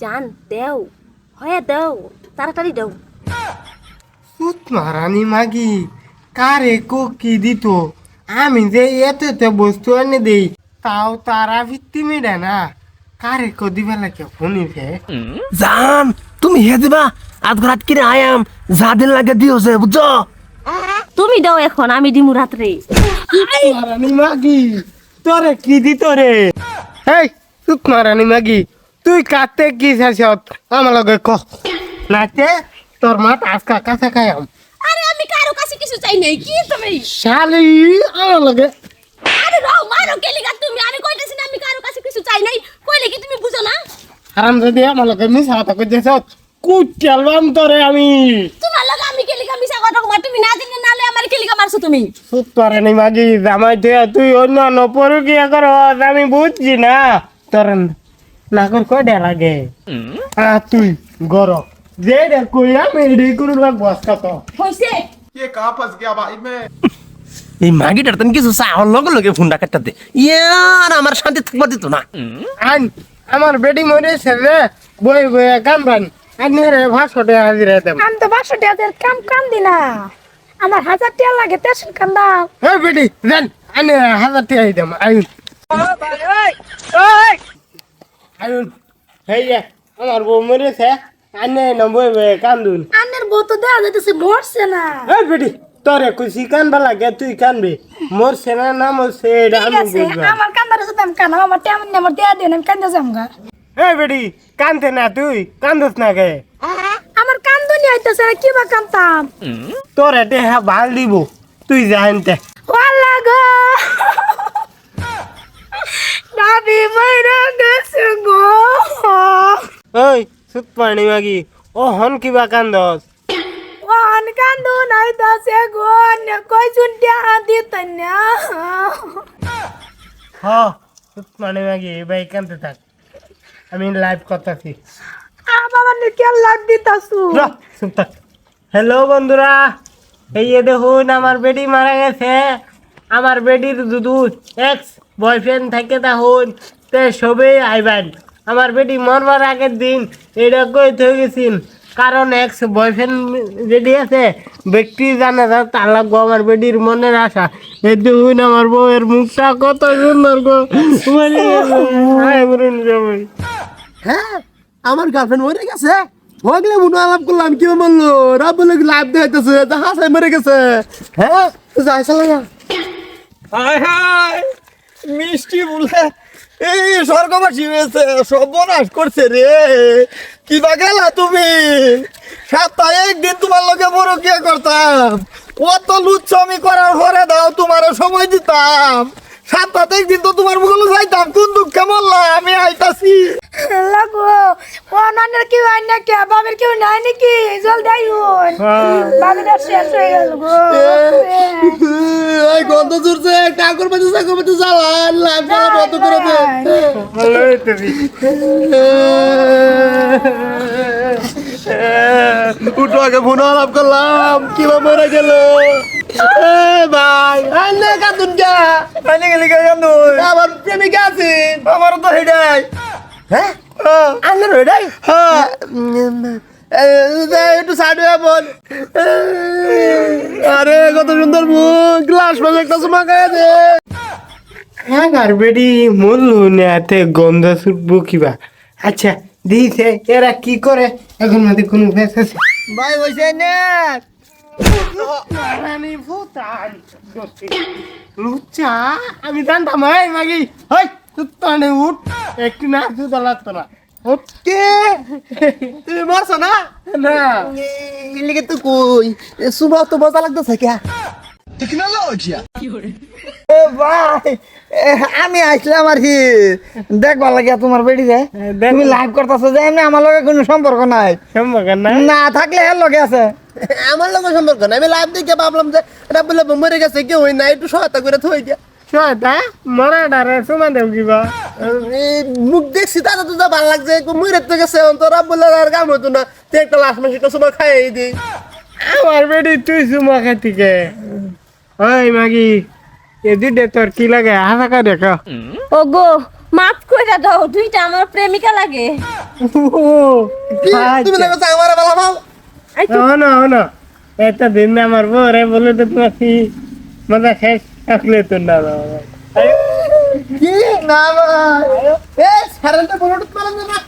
জান দেও হয়ে দেও তাড়াতাড়ি দেও। সুত মারানি মাগি কারে কো কি দিত? আমি যে এত এত বস্তু এনে দেই তাও তারা ভিত্তি মেডে না। কারে কো দিবে লাগে শুনিছে জান তুমি হে দিবা? আধ ঘর কিনে আয়াম যা দিন লাগে দিও যে বুঝছ? তুমি দাও এখন আমি দিমু রাত্রে। মারানি মাগি তোরে কি দিত রে? এই সুত মারানি মাগি তুই কাতে কি শেষত আমার লগে ক। নাতে তোর মা আজকা কাছে খাইম আরে আমি কারও কাছে কিছু চাই নাই কি তুমি? শালি আমার লগে। আরে রাও মারো কেলিগা তুমি আমি কইতেছি না আমি কারও কাছে কিছু চাই নাই। কইলে কি তুমি বুঝো না? হারাম যদি আমার লগে মিশা কথা কইতেছ। কুচালবাম তোরে আমি। তোমার লগে আমি কেলিগা মিছা কথা কমা তুমি না দিলে নালে আমার কেলিগা মারছো তুমি। সুত মারানি মাগি জামাই তুই অন্য নপরু কি কর আমি বুঝছি না। তোর নাগর কয়টা লাগে। আ তুই গর যে কইয়া মে ডে কুরু লাগ বসকা তো হইছে কে কা ফাস গিয়া ভাই মে এই মাগি ডরতন কিছু আর লগে লগে ফুন্ডা কাটতে ইয়ার আমার শান্তি থাকবা দিত না। আন আমার বেডি মরে ছেলে বই বই কাম রান আনি রে ভাষটে রে দেব আমি তো ভাষটে আদের কাম কাম দিনা। আমার হাজার টাকা লাগে তেশন কাম দাও। হে বেডি জান আনি হাজার টাকা দেব আই। ওই ওই আইন হেই আমার বউ মরেছে আনে নবই বই কান্দুন আন্নের বউ তো দেওয়া যাইতেছে মরছে না। এই বেটি তোরে খুশি কানবা লাগে তুই কানবি। মোর সেনা না মোর সে এটা আমি বুঝব। আমার কান্দারে যদি আমি কানাম আমার তেমন আমার দেয়া দিন আমি কান্দা যাম গা। এই বেটি কানতে না তুই কান্দস না গে আমার কান্দনি হইতেছে না কি বা কান্তাম। তোর হ্যাঁ ভালো দিব তুই জানতে নাবি মইরা গেছে গো ওই সুত পানি মাগি ও হন কিবা কান্দস ওয়ান কান্দু নাই দাসে গো নে কই চুন্টিয়া দিত না হ সুত পানি মাগি ভাই কানতে থাক আমি লাইভ করতেছি আ বাবা নে কে লাগ দিতাছু হ্যালো বন্ধুরা এই দেখুন আমার বেডি মারা গেছে আমার বেডির দুদু এক্স বয়ফ্রেন্ড থেকে দেখুন তে সবেই আইবেন। আমার বেটি মরবার আগের দিন এটা কই থয়ে গেছিন কারণ এক্স বয়ফ্রেন্ড যেটি আছে ব্যক্তি জানে না তার লাগবো আমার বেটির মনের আশা। এই দেখুন আমার বউয়ের মুখটা কত সুন্দর গো। গেছে। হায় হ্যাঁ আমার গার্লফ্রেন্ড মরে গেছে? ওগলে মনে আলাপ করলাম কি বলল? রাব বলে লাভ দেখাইতেছে হাসাই মরে গেছে। হ্যাঁ যাই চালা হায় হায়! মিষ্টি বলে, এই স্বর্গবাসী হয়েছে, সর্বনাশ করছে রে। কি বা গেলা তুমি? সপ্তাহে একদিন তোমার লোকে বড় কে করতাম। কত লুচ্ছ আমি করার পরে দাও তোমার সময় দিতাম। সপ্তাহে একদিন তো তোমার মুখগুলো যাইতাম কোন দুঃখে মরলাম আমি আইতাছি। লাগো কি? হয় বাবার কেউ নাই নাকি? বাবিটা শেষ হয়ে গেল গো। এই গন্ধ জুড়ছে জ্বালা জ্বালা বন্ধ করে দে। ভালো হইতেছি উঠো আগে ফোন আলাপ করলাম কিবা মরে গেল? ভাই আইনে কান্দুন কে আইনে গেলি কে কান্দুন আমার প্রেমিকা আছে। আমার তো হেডাই। হ্যাঁ? হেডাই? হ্যাঁ। একটু সাইড হয়ে বল। আরে কত সুন্দর মুখ। গ্লাস মাঝে একটা সুমা গায়ে দে। হ্যাঁ নেতে গন্ধ ছুটবো কিবা। আচ্ছা দিয়েছে এরা কি করে? এখন মধ্যে কোনো ফেস আছে? ভাই বসে না। আমি জানতাম এই মাগি হই তুই উঠ একটু না তুই লাগতো না ওকে তুমি মরছো না না লিগে তো কই সুবাহ তো মজা লাগতেছে কে ও ভাই এ, আমি আসলাম আর কি। দেখবার লাগে তোমার বেড়ি যায়। দেখ। তুমি লাইভ করতেছো যে এমনি আমার লগে কোনো সম্পর্ক নাই। সম্ভব না না থাকলে এর লগে আছে। আমার লগে সম্পর্ক নাই। আমি লাইভ দেখে ভাবলাম যে এটা বলে মরে গেছে কেউ হই না একটু সহায়তা করে থই দিয়া সহায়তা? মরা ডারে সুমা দেব কিবা এই মুখ দেখছি তাতে তো যা ভালো লাগছে মরে তো গেছে অন্তরা। বলে আর কাম হতো না। তুই একটা লাস্ট মাসে একটা সময় খাই দিই। আমার বেডি তুই সুমা খাতিকে ওই মাগি এ দুধে তোর কি লাগে? হাসা করে দেখো। ও গো মাফ করে দাও দুইটা আমার প্রেমিকা লাগে। ও কি? তুমি আচ্ছা। লাগছে আমার বালা বাল এই তো। শোনো শোনো একটা দিন না আমার বউরে বলে তো তোমার কি মজা শেষ থাকলে তো না। কি? না এ সারেন্টা বলো তো মারা না।